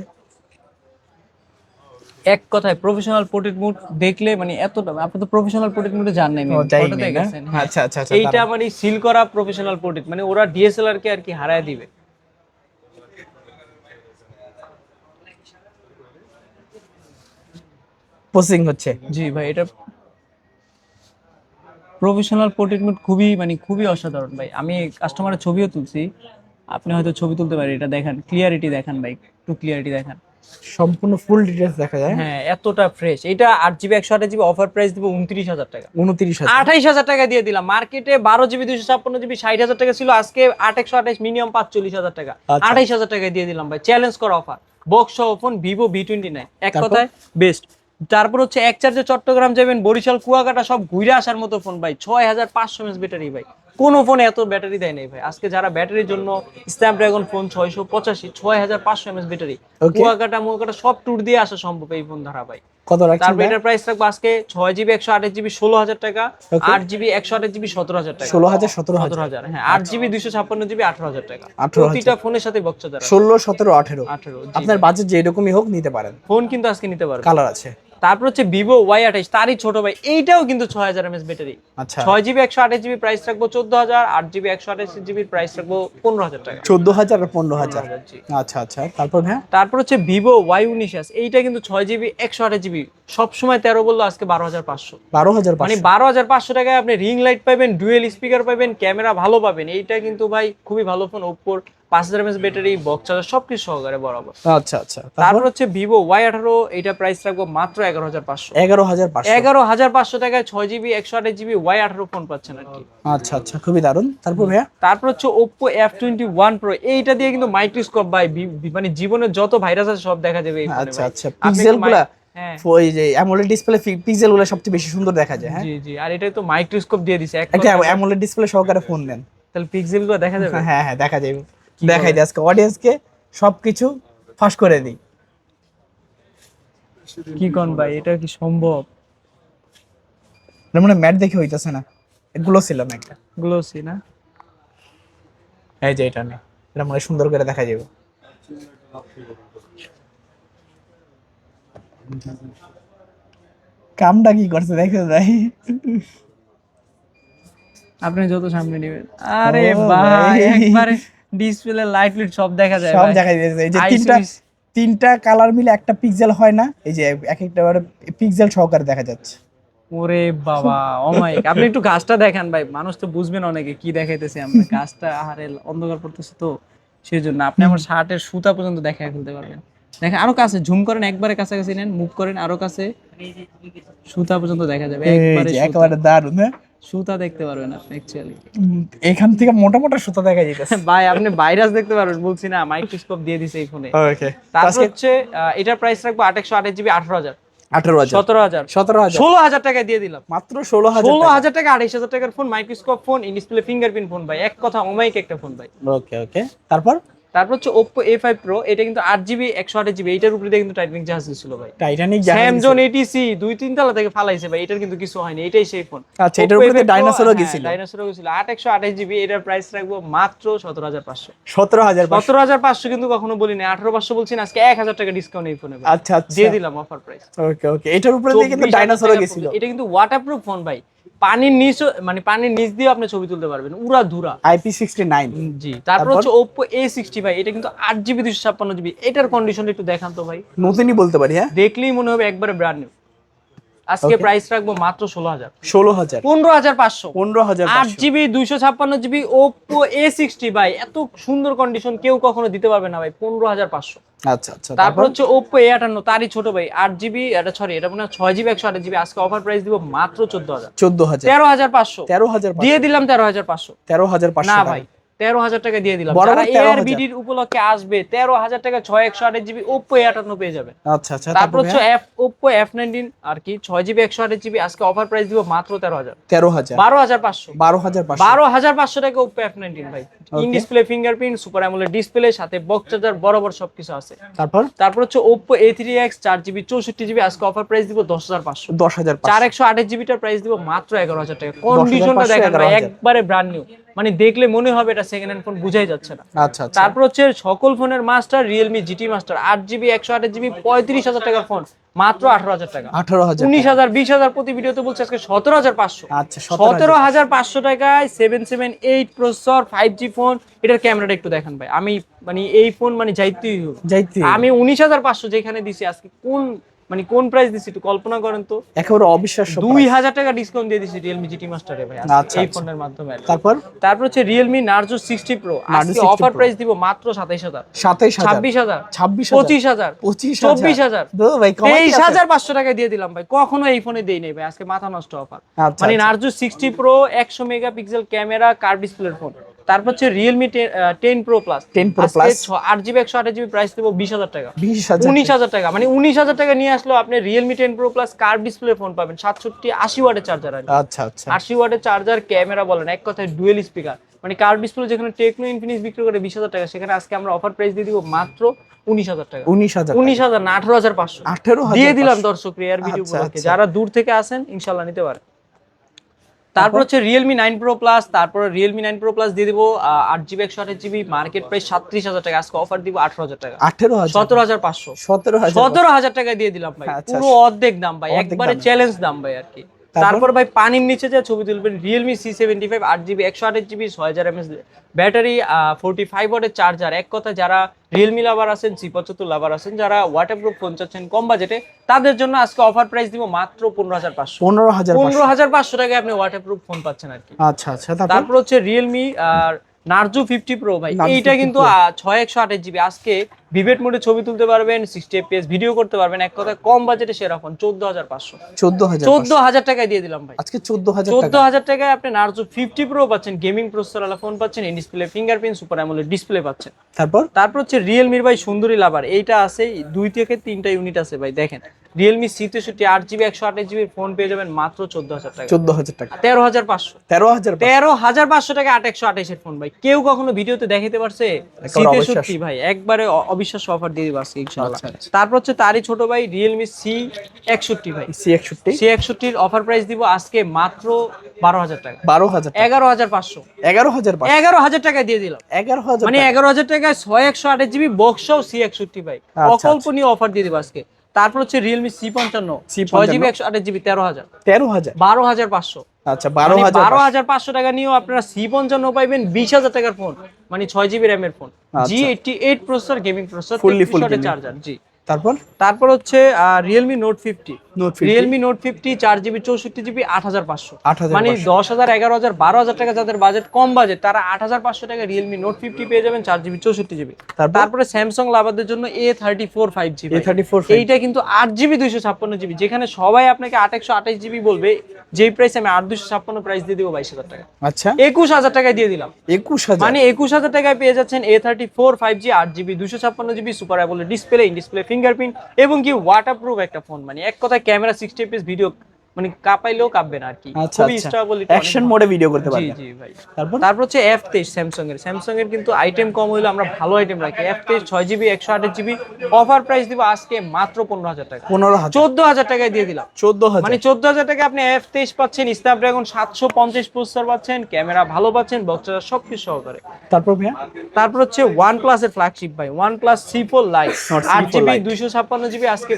এক কথায় প্রফেশনাল পোর্ট্রেট মুড দেখলে মানে এতটা আপনি তো প্রফেশনাল পোর্ট্রেট মুডে জান নাই হ্যাঁ। আচ্ছা, আচ্ছা, আচ্ছা, এইটা মানে সিল করা প্রফেশনাল পোর্ট্রেট মানে ওরা ডিএসএলআর কে আর কি হারায় দিবে। প্রসেসিং হচ্ছে। জি ভাই এটা প্রফেশনাল পোর্ট্রেট মুড খুবই মানে খুবই অসাধারণ ভাই। আমি কাস্টমারের ছবিও তুলছি আপনি হয়তো ছবি তুলতে পারেন এটা দেখেন ক্লিয়ারিটি দেখান ভাই একটু ক্লিয়ারিটি দেখান। সম্পূর্ণ ফুল ডিটেলস দেখা যায়। হ্যাঁ এতটা ফ্রেশ এটা আট জিবি একশো আঠাশ জিবি অফার প্রাইস দিব উনত্রিশ হাজার টাকা। উনত্রিশ হাজার। আঠাইশ হাজার টাকা দিয়ে দিলাম। মার্কেটে বারো জিবি দুশো ছাপ্পান্ন জিবি ষাট হাজার টাকা ছিল। আজকে আট একশো আঠাইশ মিনিমাম পাঁচচল্লিশ হাজার টাকা। আচ্ছা। আঠাইশ হাজার টাকা দিয়ে দিলাম ভাই। চ্যালেঞ্জ করা offer box phone Vivo V twenty nine এক কথায় বেস্ট তারপর হচ্ছে এক চার্জে চট্টগ্রাম যাবেন বরিশাল কুয়াকাটা সব ঘুরে আসার মতো ফোন ভাই। ছয় হাজার পাঁচশো এমএস ব্যাটারি ভাই। কোনো ফোনে এত ব্যাটারি দেয় নাই ভাই। আজকে যারা ব্যাটারির জন্য স্ন্যাপ ড্রাগন ফোন ছয়শো পঁচাশি ছয় হাজার পাঁচশো এমএস ব্যাটারি. কুয়াকাটা মুয়াকাটা সব ট্যুর দিয়ে আসা সম্ভব এই ফোন ধারা ভাই। কত রাখছেন তারপর এটার প্রাইস আজকে ছয় জিবি একশো আঠাশ জিবি ষোলো হাজার টাকা। আট জিবি একশো আঠাশ জিবি সতেরো হাজার টাকা। ষোলো হাজার সতেরো হাজার। সতেরো হাজার হ্যাঁ আট জিবি দুইশো ছাপ্পান্ন জিবি আঠারো হাজার টাকা। 18,000 প্রতিটা ফোনের সাথে বক্সা ষোলো সতেরো আঠেরো। আঠারো আপনার বাজেট যেরকমই হোক নিতে পারেন। ফোন কিন্তু আজকে নিতে পারেন কালার আছে। তারপর হচ্ছে ভিভো ওয়াই আঠাইশ তারই ছোট ভাই এইটাও কিন্তু ছয় হাজার এমএস ব্যাটারি আচ্ছা। ছয় জিবি একশো আঠাশ জিবি প্রাইস রাখব চোদ্দ হাজার আট জিবি একশো আঠাশ জিবির প্রাইস রাখব পনেরো হাজার টাকা। চোদ্দ হাজার আর পনেরো হাজার। আচ্ছা আচ্ছা। তারপর হ্যাঁ তারপর হচ্ছে ভিভো ওয়াই উনিশ এস এইটা কিন্তু ছয় জিবি একশো আঠাশ জিবি সবসময় তেরো বলল আজকে বারো হাজার পাঁচশো। বারো হাজার মানে বারো হাজার পাঁচশো টাকায় আপনি রিং লাইট পাবেন ডুয়েল স্পিকার পাবেন ক্যামেরা ভালো পাবেন এইটা কিন্তু ভাই খুবই ভালো ফোন ওপ্পোর পাঁচ হাজার এমএস ব্যাটারি বক্স চার্জার সব কিছু সহকারে বরাবর। আচ্ছা আচ্ছা। তারপর? হচ্ছে ভিভো ওয়াই আঠারো এইটা প্রাইস রাখব মাত্র এগারো হাজার পাঁচশো। এগারো হাজার পাঁচশো। এগারো হাজার পাঁচশো টাকায় ছয় জিবি একশো আঠাশ জিবি ওয়াই আঠারো ফোন পাচ্ছেন আর কি। আচ্ছা আচ্ছা খুবই দারুণ। তারপর ভাইয়া? তারপর হচ্ছে Oppo F twenty one pro এইটা দিয়ে কিন্তু মাইক্রোস্কোপ ভাই মানে জীবনের যত ভাইরাস আছে সব দেখা যাবে আচ্ছা আচ্ছা পিক্সেলগুলা ওই যে অ্যামোলেড ডিসপ্লে পিক্সেলগুলা সবচেয়ে বেশি সুন্দর দেখা যায় হ্যাঁ? জি জি আর এটা তো মাইক্রোস্কোপ দিয়ে দিছে একটা অ্যামোলেড ডিসপ্লে সহকারে ফোন নেন। তাহলে পিক্সেলগুলো দেখা যাবে? হ্যাঁ হ্যাঁ দেখা যাবে। দেখাই দিই আজকে অডিয়েন্সকে সবকিছু ফাঁস করে দিই। কি কোন ভাই এটা কি সম্ভব? মানে ম্যাট দেখে হইতাছে না। এগুলো ছিল একটা গ্লোসি না? এই যে এটা নে এটা মানে সুন্দর করে দেখা যাবে। কামটা কি করছে দেখে যাই। আপনি যত সামনে নেবেন। আরে ভাই ভাই। একবারে ডিসপ্লে লাইট লাইট সব দেখা যায় সব দেখা দিয়েছে এই যে তিনটা তিনটা কালার মিলে একটা পিক্সেল হয় না এই যে এক একটা পিক্সেল সহকারে দেখা যাচ্ছে। ওরে বাবা অমাই আপনি একটু গাছটা দেখান ভাই মানুষ তো বুঝবেন অনেকে কি দেখাইতেছে আমরা। গাছটা আহারে অন্ধকার পড়তেছে তো সেই জন্য আপনি আমার শার্টের সুতা পর্যন্ত দেখায় ফেলতে পারবেন। দেখেন আরও কাছে ঝুম করেন একবারে কাছাকাছি নেন মুভ করেন আরও কাছে। সুতা পর্যন্ত দেখা যাবে একবারে একেবারে দারুণ হ্যাঁ? সুতা দেখতে পারবেন আপনি অ্যাকচুয়ালি এখান থেকে মোটা মোটা সুতা দেখা যাইতেছে। ভাই আপনি ভাইরাস দেখতে পারবেন বলছি না মাইক্রোস্কোপ দিয়ে দিছে এই ফোনে ওকে তারপর হচ্ছে এটার প্রাইস রাখব আঠাশশো আঠাশ জিবি আঠারো হাজার। আঠারো হাজার। সতেরো হাজার। সতেরো হাজার। ষোলো হাজার টাকা দিয়ে দিলাম। মাত্র ষোলো হাজার ষোলো হাজার টাকা আড়াইশ হাজার টাকার phone microscope phone display fingerprint phone ভাই। এক কথা অমাইক একটা ফোন ভাই। ওকে ওকে তারপর? তারপর হচ্ছে এ ফাইভ প্রো এটা কিন্তু আট জিবি একশো আঠাশ জিবি এইটার উপরে কিন্তু টাইপিং জাহাজ ছিল ভাই। টাইটানিক স্যামসং এটিসি দুই তিন তলা থেকে ফালাইছে ভাই এটার কিন্তু কিছু হয়নি এটাই সেই ফোন আচ্ছা, এটার উপরে ডাইনোসরও গেছিল। ডাইনোসরও একশো আঠাশ জিবি এটার প্রাইস রাখব মাত্র সতেরো হাজার পাঁচশো। সতেরো হাজার সতেরো হাজার পাঁচশো কিন্তু কখনো বলিনি আঠারো পাঁচশো বলছি না, আজকে এক হাজার টাকা ডিসকাউন্ট এই ফোনে আচ্ছা আচ্ছা। দিয়ে দিলাম অফার প্রাইস ওকে ওকে এটার উপরে কিন্তু ডাইনোসরও গেছিল। এটা কিন্তু ওয়াটারপ্রুফ ফোন ভাই। পানির নিচ মানে পানির নিচ দিয়ে আপনি ছবি তুলতে পারবেন। উড়া ধুরা। আইপি সিক্সটি নাইন জি। তারপর হচ্ছে ওপ্পো এ সিক্সটি ভাই এটা কিন্তু আট জিবি দুশো ছাপ্পান্ন জিবি এটার কন্ডিশন একটু দেখান তো ভাই। নতুনই বলতে পারি হ্যাঁ? দেখলেই মনে হবে একবারে ব্র্যান্ড নিউ আজকে প্রাইস রাখব মাত্র ষোলো হাজার। ষোলো হাজার। পনেরো হাজার পাঁচশো। পনেরো হাজার আট জিবি দুইশো ছাপ্পান্ন জিবি ওপ্পো এ সিক্সটি ভাই এত সুন্দর কন্ডিশন কেউ কখনো দিতে পারবে না ভাই পনেরো হাজার পাঁচশো। আচ্ছা আচ্ছা তারপর? হচ্ছে ওপ্পো এ আটান্ন তারই ছোট ভাই আট জিবি এটা সরি এটা মনে হয় ছয় জিবি একশো আঠাশ জিবি আজকে অফার প্রাইস দিব মাত্র চোদ্দ হাজার। চোদ্দ হাজার। তেরো হাজার পাঁচশো। তেরো হাজার দিয়ে দিলাম তেরো হাজার পাঁচশো। তেরো হাজার না ভাই তেরো হাজার টাকা দিয়ে দিলাম। যারা 13,000 এআর বিডির উপলক্ষে আসবে তেরো হাজার টাকা ছয় একশো আট জিবি ওপ্পো এ আটান্ন পেয়ে যাবে। আচ্ছা আচ্ছা তারপর হচ্ছে এফ ওপ্পো এফ নাইনটিন আর কি ছয় জিবি একশো আট জিবি আজকে অফার প্রাইস দিব মাত্র তেরো হাজার। তেরো হাজার। বারো হাজার পাঁচশো। বারো হাজার বারো হাজার পাঁচশো টাকা ওপো এফ নাইনটিন ভাই। In display fingerprint super AMOLED display সাথে বক্স চার্জার বরাবর সবকিছু আছে। তারপর? তারপর হচ্ছে ওপ্পো এ থ্রি এক্স চার জিবি চৌষট্টি জিবি আজকে অফার প্রাইস দিব দশ হাজার পাঁচশো। দশ হাজার চার একশো আঠাশ জিবিটার প্রাইস দিব মাত্র এগারো হাজার টাকা। কন্ডিশনটা 10,500, দেখেন একবারে ব্র্যান্ড নিউ মানে দেখলে মনে হবে এটা সেকেন্ড হ্যান্ড ফোন বুঝাই যাচ্ছে না। আচ্ছা আচ্ছা। তারপর হচ্ছে সকল ফোনের মাস্টার রিয়েলমি জিটি মাস্টার আট জিবি একশো আট জিবি পঁয়ত্রিশ হাজার টাকার ফোন মাত্র আঠারো হাজার টাকা। আঠারো হাজার উনিশ হাজার বিশ হাজার প্রতি ভিডিওতে বলছে আজকে সতেরো হাজার পাঁচশো। আচ্ছা সতেরো হাজার পাঁচশো। টাকায় seven seven eight processor five G phone এটার ক্যামেরাটা একটু দেখেন ভাই। আমি মানে এই ফোন মানে যাইতেই আমি উনিশ হাজার পাঁচশো যেখানে দিছি আজকে কোন মানে কোন প্রাইস দিছি একটু কল্পনা করেন তো। একেবারে অবিশ্বাস্য দুই হাজার টাকা ডিসকাউন্ট দিয়ে দিছি রিয়েলমি জিটি মাস্টারে ভাই আচ্ছা, এই আচ্ছা। ফোনের মাধ্যমে তারপর? তারপর হচ্ছে রিয়েলমি নার্জো সিক্সটি প্রো আজকে অফার প্রাইস দিব মাত্র সাতাইশ হাজার। সাতাইশ হাজার। ছাব্বিশ হাজার। ছাব্বিশ পঁচিশ হাজার। পঁচিশ চব্বিশ হাজার। ভাই কমাই তেইশ হাজার পাঁচশো টাকা দিয়ে দিলাম ভাই। কখনো এই ফোনে দেই নাই ভাই। আজকে মাথা নষ্ট অফার আচ্ছা, মানে আচ্ছা। নার্জো সিক্সটি প্রো একশো মেগাপিক্সেল ক্যামেরা কার ডিসপ্লের ফোন তারপর হচ্ছে Realme ten pro plus 10 Pro Plus। আট জিবি একশো আট জিবি প্রাইস দেবো টাকা। উনিশ হাজার টাকা মানে উনিশ হাজার টাকা নিয়ে আসলেও আপনি কার ডিসপ্লে ফোন পাবেন। সাতষট্টি আশি ওয়াটের চার্জার আছে আচ্ছা আচ্ছা। আশি ওয়াটের চার্জার ক্যামেরা বলেন এক কথায় ডুয়েল স্পিকার মানে কার ডিসপ্লে যেখানে টেকনো ইনফিনিক্স বিক্রি করে বিশ হাজার টাকা সেখানে আজকে আমরা অফার প্রাইস দিয়ে দিব মাত্র উনিশ হাজার টাকা। উনিশ হাজার উনিশ হাজার না আঠারো হাজার পাঁচশো। আঠারো দিয়ে দিলাম দর্শক ভিডিও আচ্ছা, আচ্ছা। যারা দূর থেকে আসেন ইনশাল্লাহ নিতে পারে তারপর হচ্ছে রিয়েলমি নাইন প্রো প্লাস তারপর রিয়েলমি নাইন প্রো প্লাস দিয়ে দিবো আট জিবি একশো আঠাশ জিবি মার্কেট প্রাইস সাতত্রিশ হাজার টাকা আজকে অফার দিব আঠারো হাজার টাকা। আঠেরো সতেরো হাজার পাঁচশো। সতেরো হাজার সতেরো হাজার টাকা দিয়ে দিলাম ভাই। আচ্ছা, পুরো অর্ধেক দাম ভাই একবারে চ্যালেঞ্জ দাম ভাই আর কি। তারপর? ভাই পানির নিচে যে ছবি তুলবেন রিয়েলমি সি সেভেন্টি ফাইভ আট জিবি একশো আঠাশ জিবি ছয় হাজার এমএস ব্যাটারি ফোর্টি ফাইভ ওয়াটের চার্জার এক কথা যারা রিয়েলমি লাভার আছেন সি পঁচাত্তর লাভার আছেন যারা ওয়াটার প্রুফ ফোন চাচ্ছেন কম বাজেটে তাদের জন্য আজকে অফার প্রাইস দিব মাত্র পনেরো হাজার পাঁচশো। পনেরো হাজার পনেরো হাজার পাঁচশো টাকায় আপনি ওয়াটার প্রুফ ফোন পাচ্ছেন আর কি। আচ্ছা আচ্ছা তারপর? হচ্ছে রিয়েলমি আর নার্জো ফিফটি প্রো ভাই। এইটা কিন্তু ছয় একশো আঠাশ জিবি আজকে ভিভেট মোডে ছবি তুলতে পারবেন সিক্সটি এফপিএস ভিডিও করতে পারবেন। এক কথায় কম বাজেটে সেরা ফোন চোদ্দ হাজার পাঁচশো। চোদ্দ হাজার চোদ্দ হাজার টাকায় দিয়ে দিলাম ভাই। আজকে চোদ্দ হাজার চোদ্দ হাজার টাকায় আপনি নার্জো ফিফটি প্রো পাচ্ছেন গেমিং প্রসেসর ওয়ালা ফোন পাচ্ছেন in display fingerprint super AMOLED display পাচ্ছেন। তারপর? তারপর হচ্ছে রিয়েলমির ভাই সুন্দরী লাভার এইটা আছে দুই থেকে তিনটা ইউনিট আছে ভাই দেখেন। রিয়েলমি সি তেষট্টি আট জিবি একশো আঠাশ জিবির ফোন পেয়ে যাবেন মাত্র চোদ্দ হাজার টাকা। চোদ্দ হাজার টাকা। তেরো হাজার পাঁচশো। তেরো হাজার তেরো হাজার পাঁচশো টাকা আট একশো আঠাশের ফোন ভাই। কেউ কখনো ভিডিওতে দেখাতে পারছে অবিশ্বাস্য। সত্যি ভাই। একবারে অ- অবিশ্বাস্য অফার দিয়ে দিব ইনশাআল্লাহ। আচ্ছা, আচ্ছা। তারপর হচ্ছে তারই ছোট ভাই রিয়েলমি সি একষট্টি ভাই। সি একষট্টি। সি একষট্টির অফার প্রাইস দিব আজকে মাত্র বারো হাজার টাকা। বারো হাজার এগারো হাজার পাঁচশো। এগারো হাজার এগারো হাজার টাকা দিয়ে দিলাম। এগারো হাজার মানে এগারো হাজার টাকায় ছয় একশো আঠাশ জিবি বক্সও সি একষট্টি ভাই। আচ্ছা, অকল্পনীয় অফার দিয়ে দিব আজকে। তারপর হচ্ছে রিয়েলমি সি পঞ্চান্ন ছয় জিবি একশো আট জিবি তেরো হাজার। তেরো হাজার? বারো হাজার পাঁচশো। আচ্ছা বারো মানে হাজার বারো হাজার পাঁচশো টাকা নিয়েও আপনারা সি পঞ্চান্ন পাইবেন বিশ হাজার টাকার ফোন মানে ছয় জিবি র্যামের ফোন। আচ্ছা। G eighty eight processor gaming processor charger জি। তারপর? তারপর হচ্ছে Realme note fifty Realme note fifty চার জিবি চৌষট্টি জিবি আট হাজার পাঁচশো। মানে দশ হাজার এগারো হাজার বারো হাজার টাকা যাদের বাজেট কম বাজেট তারা আট হাজার পাঁচশো টাকা রিয়েলমি নোট ফিফটি পেয়ে যাবেন চার জিবি চৌষট্টি জিবি তারপর? স্যামসাং লাভারদের জন্য A thirty four five GB thirty four এইটা কিন্তু আট জিবি দুইশো ছাপ্পান্ন জিবি যেখানে সবাই আপনাকে আট একশো আঠাশ জিবি বলবে যেই প্রাইস আমি আট দুশো ছাপ্পান্ন প্রাইস দিয়ে দিব বাইশ হাজার টাকা। আচ্ছা। একুশ হাজার টাকায় দিয়ে দিলাম। একুশ হাজার। মানে একুশ হাজার টাকায় পেয়ে যাচ্ছেন A thirty four five G আট জিবি দুশো ছাপ্পান্ন জিবি সুপার অ্যাবলের ডিসপ্লে ইন ডিসপ্লে ফিঙ্গারপ্রিন্ট এবং কি ওয়াটারপ্রুফ একটা ফোন মানে এক কথায় ক্যামেরা সিক্সটি পিস ভিডিও মানে কাঁপাইলেও কাঁপবে না আর কি আচ্ছা খুবই আচ্ছা। অ্যাকশন মোডে ভিডিও করতে জি জি ভাই। তারপর? তারপর হচ্ছে এফ তেইশ স্যামসাং এর স্যামসাং এর কিন্তু আইটেম কম হইলে আমরা ভালো আইটেম রাখি। এফ তেইশ ছয় জিবি একশো আঠাশ জিবি অফার প্রাইস দিব আজকে মাত্র পনেরো হাজার টাকা। পনেরো হাজার। চোদ্দ হাজার টাকায় দিয়ে দিলাম। চোদ্দ হাজার। মানে চোদ্দ হাজার টাকা আপনি এফ তেইশ পাচ্ছেন স্ন্যাপড্রাগন সাতশো পঞ্চাশ প্রসেসর পাচ্ছেন ক্যামেরা ভালো পাচ্ছেন বক্সটা সব কিছু সহকারে। তারপর ভাইয়া? তারপর হচ্ছে ওয়ান প্লাস এর ফ্ল্যাগশিপ ভাই। OnePlus C four lite আট C4 জিবি Lite। দুইশো ছাপ্পান্ন জিবি আজকে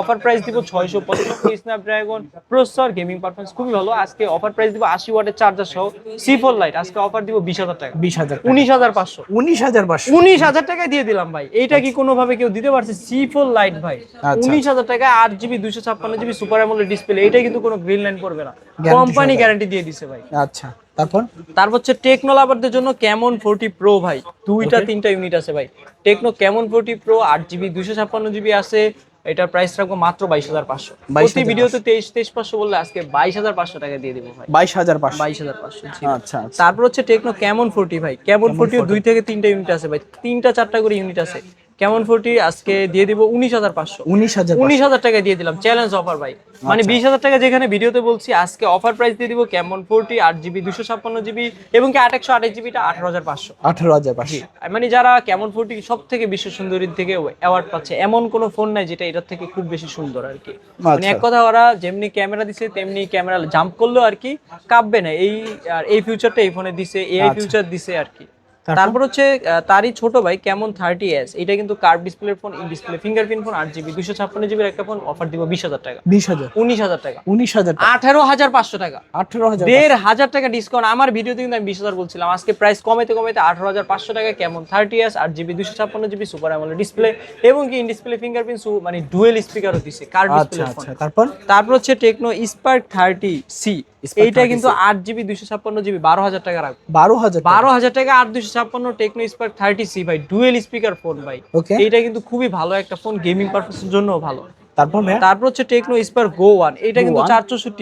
অফার প্রাইস দিব ছয়শো পঁচানব্বই স্ন্যাপড্রাগন প্রসেসর গেমিং পারফরমেন্স খুবই ভালো। আজকে অফার প্রাইস দিব আশি ওয়াটের চার্জার সহ। সি ফোর লাইট আজকে অফার দিব বিশ হাজার টাকা। বিশ হাজার উনিশ হাজার পাঁচশো। উনিশ হাজার পাঁচশো। উনিশ হাজার টাকায় দিয়ে দিলাম ভাই। এইটা কি কোনোভাবে কেউ দিতে পারছে? সি ফোর লাইট ভাই। আচ্ছা। উনিশ হাজার টাকায় আট জিবি দুইশো ছাপ্পান্ন জিবি সুপার অ্যামোলেড ডিসপ্লে এইটা কিন্তু কোনো গ্রিন লাইন করবে না। কোম্পানি গ্যারান্টি দিয়ে। দিছে ভাই। আচ্ছা। তারপর? তারপর হচ্ছে টেকনো লাভারদের জন্য কেমন ফোরটি প্রো ভাই। দুইটা তিনটা ইউনিট আছে ভাই। টেকনো কেমন ফোরটি প্রো আট জিবি দুইশো ছাপ্পান্ন জিবি আছে। এটার প্রাইস রাখব মাত্র বাইশ হাজার পাঁচশো। 22,500 প্রতি ভিডিওতে তেইশ তেইশ পাঁচশো বললে আজকে বাইশ হাজার পাঁচশো টাকা দিয়ে দিবো ভাই। বাইশ হাজার পাঁচশো। বাইশ হাজার পাঁচশো আচ্ছা আচ্ছা। তারপর হচ্ছে টেকনো কেমন ফোরটি ভাই? কেমন ফোরটি দুই থেকে তিনটা ইউনিট আছে ভাই। তিনটা চারটা করে ইউনিট আছে। কেমন ফোরটি? আজকে দিয়ে দিব উনিশ হাজার পাঁচশো। উনিশ হাজার উনিশ হাজার টাকা দিয়ে দিলাম। চ্যালেঞ্জ অফার ভাই। মানে বিশ হাজার টাকা যেখানে ভিডিওতে বলছি আজকে অফার প্রাইস দিয়ে দিব কেমন ফোরটি? আট জিবি দুশো ছাপ্পান্ন জিবি এবং কি আট একশো আঠাশ জিবিটা আঠারো হাজার পাঁচশো। আঠারো হাজার পাঁচশো। মানে যারা কেমন ফোনটি সব থেকে বিশ্ব সুন্দরীর থেকে অ্যাওয়ার্ড পাচ্ছে এমন কোনো ফোন নাই যেটা এটার থেকে খুব বেশি সুন্দর আর কি। মানে আচ্ছা। এক কথা ওরা যেমনি ক্যামেরা দিছে তেমনি ক্যামেরা জাম্প করলেও আর কি কাঁপবে না। এই আর এই ফিউচারটা এই ফোনে দিছে আচ্ছা। ফিউচার দিছে আর কি। তারপর? হচ্ছে তারই ছোট ভাই কেমন থার্টি এস এটা কিন্তু curve display phone in display fingerprint phone আট জিবি দুশো ছাপ্পান্ন জিবির একটা ফোন অফার দিব বিশ হাজার টাকা। বিশ হাজার। উনিশ হাজার টাকা। উনিশ হাজার আঠারো হাজার পাঁচশো টাকা। আঠারো হাজার দেড় হাজার টাকা ডিসকাউন্ট আমার ভিডিওতে কিন্তু আমি বিশ হাজার বলছিলাম। আজকে প্রাইস কমাইতে কমাইতে আঠারো হাজার পাঁচশো টাকা কেমন থার্টি এস আট জিবি দুশো ছাপ্পান্ন জিবি সুপার অ্যামোলেড ডিসপ্লে এবং কি ইন ডিসপ্লে ফিঙ্গারপ্রিন্ট মানে ডুয়েল স্পিকারও দিছে কার আচ্ছা ডিসপ্লে আচ্ছা তারপর? তারপর হচ্ছে টেকনো স্পার্ক থার্টি সি এইটা কিন্তু আট জিবি দুশো ছাপ্পান্ন জিবি বারো হাজার টাকা রাখব। বারো হাজার বারো হাজার টাকা আট দুশো ছাপ্পান্ন টেকনো স্পার্ক থার্টি সি ভাই ডুয়েল স্পিকার ফোন ভাই। এটা কিন্তু খুবই ভালো একটা ফোন গেমিং পারপাসের জন্য ভালো। তারপর তারপর হচ্ছে টেকনো স্পার গো ওয়ান এটা কিন্তু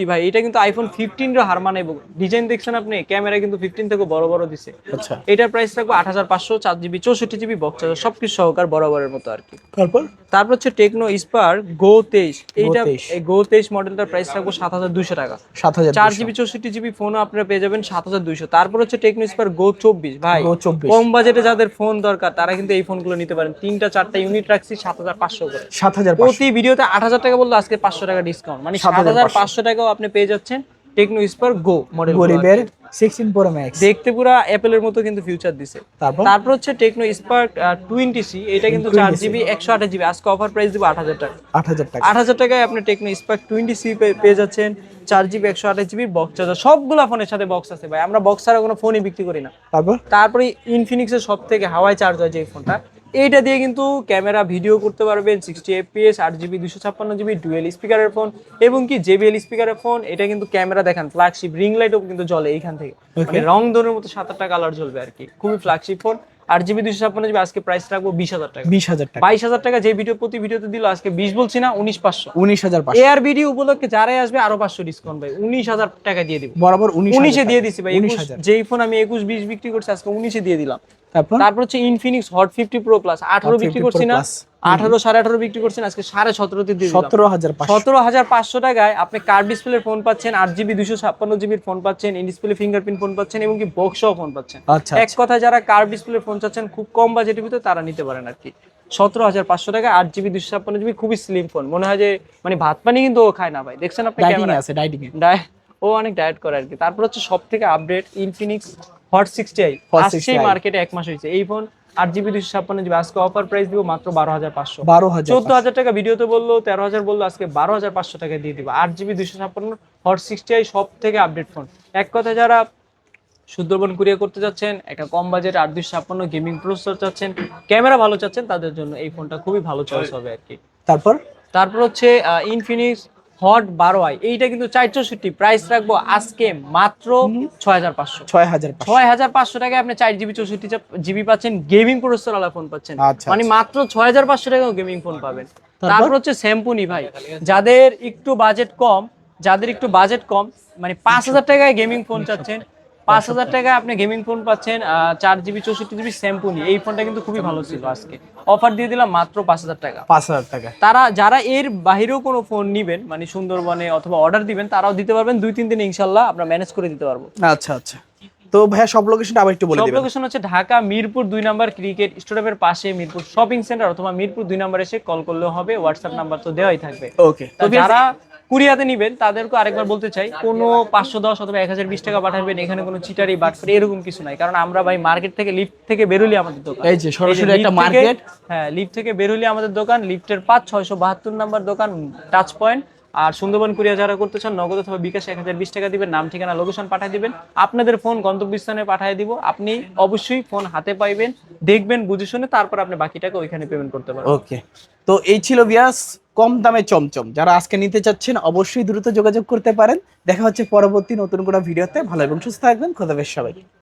ভাই। এটা কিন্তু আইফোন ফিফটিন এর হার মানাইব ডিজাইন দেখছেন আপনি? ক্যামেরা কিন্তু ফিফটিন থেকে বড় বড় দিছে। আচ্ছা। এটার প্রাইস রাখব আট হাজার পাঁচশো চার জিবি চৌষট্টি জিবি বক্স সবকিছু সহকার বরাবরের মতো আর কি। তারপর? তারপর হচ্ছে টেকনো স্পার গো তেইশ। এইটা এই গো তেইশ মডেলটার প্রাইস রাখব সাত হাজার দুশো টাকা। সাত হাজার চার জিবি চৌষট্টি জিবি ফোনও আপনারা পেয়ে যাবেন সাত হাজার দুইশো। তারপর হচ্ছে টেকনো স্পার গো চব্বিশ। ভাই কম বাজেটে যাদের ফোন দরকার তারা কিন্তু এই ফোনগুলো নিতে পারেন। তিনটা চারটা ইউনিট রাখছি সাত হাজার পাঁচশো করে। সাত হাজার পাঁচশো। প্রতি ভিডিওতে আট হাজার টাকা বললে আজকে পাঁচশো টাকা ডিসকাউন্ট মানে সাত হাজার পাঁচশো। টাকাও আপনি পেয়ে যাচ্ছেন টেকনো স্পার গো মডেল গরিবের সিক্সটিন প্রো ম্যাক্স দেখতে পুরো অ্যাপেলের মতো কিন্তু ফিউচার দিছে। তারপর? তারপর হচ্ছে টেকনো স্পার্ক টোয়েন্টি সি এটা কিন্তু চার জিবি একশো আঠাশ জিবি আজকে অফার প্রাইস দিব আট হাজার টাকা। আট হাজার টাকা। আট হাজার টাকায় আপনি টেকনো স্পার্ক টোয়েন্টি সি পেয়ে যাচ্ছেন। চার জিবি একশো আঠাশ জিবি বক্স চার্জার সবগুলো ফোনের সাথে বক্স আছে ভাই। আমরা বক্স ছাড়া কোনো ফোনই বিক্রি করি না। তারপর? তারপরে ইনফিনিক্সের সব থেকে হাওয়াই চার্জ হয় যে ফোনটা এইটা দিয়ে কিন্তু ক্যামেরা ভিডিও করতে পারবেন সিক্সটি এফপিএস আট জিবি দুশো ছাপ্পান্ন জিবি ডুয়েল স্পিকারের ফোন এবং কি জেবিএল স্পিকারের ফোন এটা কিন্তু ক্যামেরা দেখান ফ্ল্যাগশিপ রিং লাইটও কিন্তু জ্বলে এইখান থেকে। মানে রং ধরনের মতো সাত আটটা কালার জ্বলবে আর কি। খুবই ফ্ল্যাগশিপ ফোন আট জিবি দুশো ছাপ্পান্ন জিবি আজকে প্রাইস রাখব বিশ হাজার টাকা। বিশ হাজার টাকা। বাইশ হাজার টাকা যে ভিডিও প্রতি ভিডিওতে দিল আজকে বিশ বলছি না উনিশ পাঁচশো। উনিশ হাজার এআর ভিডিও উপলক্ষে যারাই আসবে আরও পাঁচশো ডিসকাউন্ট ভাই উনিশ হাজার টাকা দিয়ে দিব। বরাবর উনিশ উনিশে দিয়ে দিছি ভাই উনিশ হাজার। যেই ফোন আমি একুশ বিশ বিক্রি করছি আজকে উনিশে দিয়ে দিলাম। তারপর? তারপর হচ্ছে Infinix Hot fifty pro plus আঠারো বিক্রি 50 করছি না। আঠারো সাড়ে আঠারো বিক্রি করছেন আজকে সাড়ে সতেরোতে দিয়ে সতেরো হাজার সতেরো হাজার পাঁচশো টাকায় আপনি কার ডিসপ্লের ফোন পাচ্ছেন আট জিবি দুশো ছাপ্পান্ন জিবির ফোন পাচ্ছেন ইন ডিসপ্লে ফিঙ্গারপ্রিন্ট ফোন পাচ্ছেন এবং কি বক্সও ফোন পাচ্ছেন। আচ্ছা এক কথায় যারা কার ডিসপ্লের ফোন চাচ্ছেন খুব কম বাজেটের ভিতরে তারা নিতে পারেন আর কি। সতেরো হাজার পাঁচশো টাকা আট জিবি দুশো ছাপ্পান্ন জিবি খুবই স্লিম ফোন মনে হয় যে মানে ভাত পানি কিন্তু ও খায় না ভাই। দেখছেন আপনি ডাইটিং ক্যামেরা। আছে ডাইটিং ও অনেক ডায়েট করে আর কি। তারপর হচ্ছে সব থেকে update Infinix Hot sixty i 60i মার্কেটে এক মাস হয়েছে। এই ফোন আট জিবি দুশো ছাপ্পান্ন জিবি। আজকে অফার প্রাইস দিব মাত্র বারো হাজার পাঁচশো। বারো হাজার চোদ্দ হাজার টাকা ভিডিওতে বলল তেরো হাজার বলল আজকে বারো হাজার পাঁচশো টাকা দিয়ে দিব। আট জিবি দুশো ছাপ্পান্ন হট সিক্সটি আই সব থেকে আপডেট ফোন এক কথা যারা সুন্দরবন কুরিয়ার করতে যাচ্ছেন একটা কম বাজেট আট দুশো ছাপ্পান্ন গেমিং প্রসেসর চাচ্ছেন ক্যামেরা ভালো চাচ্ছেন তাদের জন্য এই ফোনটা খুবই ভালো চয়েস হবে আর কি। তারপর? তারপর হচ্ছে ইনফিনিক্স হট বারো আই এইটা কিন্তু চার চৌষট্টি প্রাইস রাখব আজকে মাত্র ছয় হাজার পাঁচশো। ছয় হাজার ছয় হাজার পাঁচশো টাকায় আপনি চার জিবি চৌষট্টি জিবি পাচ্ছেন গেমিং প্রসেসর আলা ফোন পাচ্ছেন। আচ্ছা, মানে মাত্র ছয় হাজার পাঁচশো টাকায় গেমিং ফোন পাবেন। তারপর? তারপর হচ্ছে শ্যাম্পুনি ভাই। যাদের একটু বাজেট কম যাদের একটু বাজেট কম মানে পাঁচ হাজার টাকায় গেমিং ফোন চাচ্ছেন পাঁচ হাজার টাকায় আপনি গেমিং ফোন পাচ্ছেন চার জিবি চৌষট্টি জিবি স্যাম্পুনি এই ফোনটা কিন্তু খুবই ভালো ছিল আজকে। অফার দিয়ে দিলাম মাত্র পাঁচ হাজার টাকা। পাঁচ হাজার টাকা। তারা যারা এর বাহিরেও কোনো ফোন নিবেন মানে সুন্দরবনে অথবা অর্ডার দিবেন তারাও দিতে পারবেন। দুই তিন দিন ইনশাল্লাহ আমরা ম্যানেজ করে দিতে পারব। আচ্ছা আচ্ছা। তো ভাইয়া সব লোকেশনটা আবার একটু বলে সব লোকেশন হচ্ছে ঢাকা মিরপুর দুই নাম্বার ক্রিকেট স্টেডিয়ামের পাশে মিরপুর শপিং সেন্টার অথবা মিরপুর দুই নাম্বার এসে কল করলেও হবে। হোয়াটসঅ্যাপ নাম্বার তো দেওয়াই থাকবে। ওকে তো যারা কুরিয়াতে নিবেন তাদেরকে আরেকবার বলতে চাই কোনো পাঁচশো দশ অথবা এক হাজার বিশ টাকা পাঠাবেন এখানে কোনো চিটারি বাট বাটফারি এরকম কিছু নাই। কারণ আমরা ভাই মার্কেট থেকে লিফট থেকে বেরোলি আমাদের দোকান। এই যে সরাসরি একটা মার্কেট হ্যাঁ লিফট থেকে বেরোলি আমাদের দোকান লিফটের পাঁচ ছয়শো বাহাত্তর নাম্বার দোকান টাচ পয়েন্ট আর সুন্দরবন কুরিয়া যারা করতে চান, নগদ অথবা বিকাশ এক হাজার বিশ টাকা দিবেন, নাম, ঠিকানা লোকেশন পাঠিয়ে দিবেন। আপনাদের ফোন গন্তব্যস্থানে পাঠিয়ে দিব। আপনি অবশ্যই ফোন হাতে পাইবেন, দেখবেন, বুঝে শুনে তারপর আপনি বাকি টাকা ওইখানে পেমেন্ট করতে পারবেন। ওকে তো এই ছিল বিয়াস কম দামে চমচম। যারা আজকে নিতে চাচ্ছেন, অবশ্যই দ্রুত যোগাযোগ করতে পারেন। দেখা হচ্ছে পরবর্তী নতুন কোনো ভিডিওতে। ভালো এবং সুস্থ থাকবেন। খোদাবেশ সবাই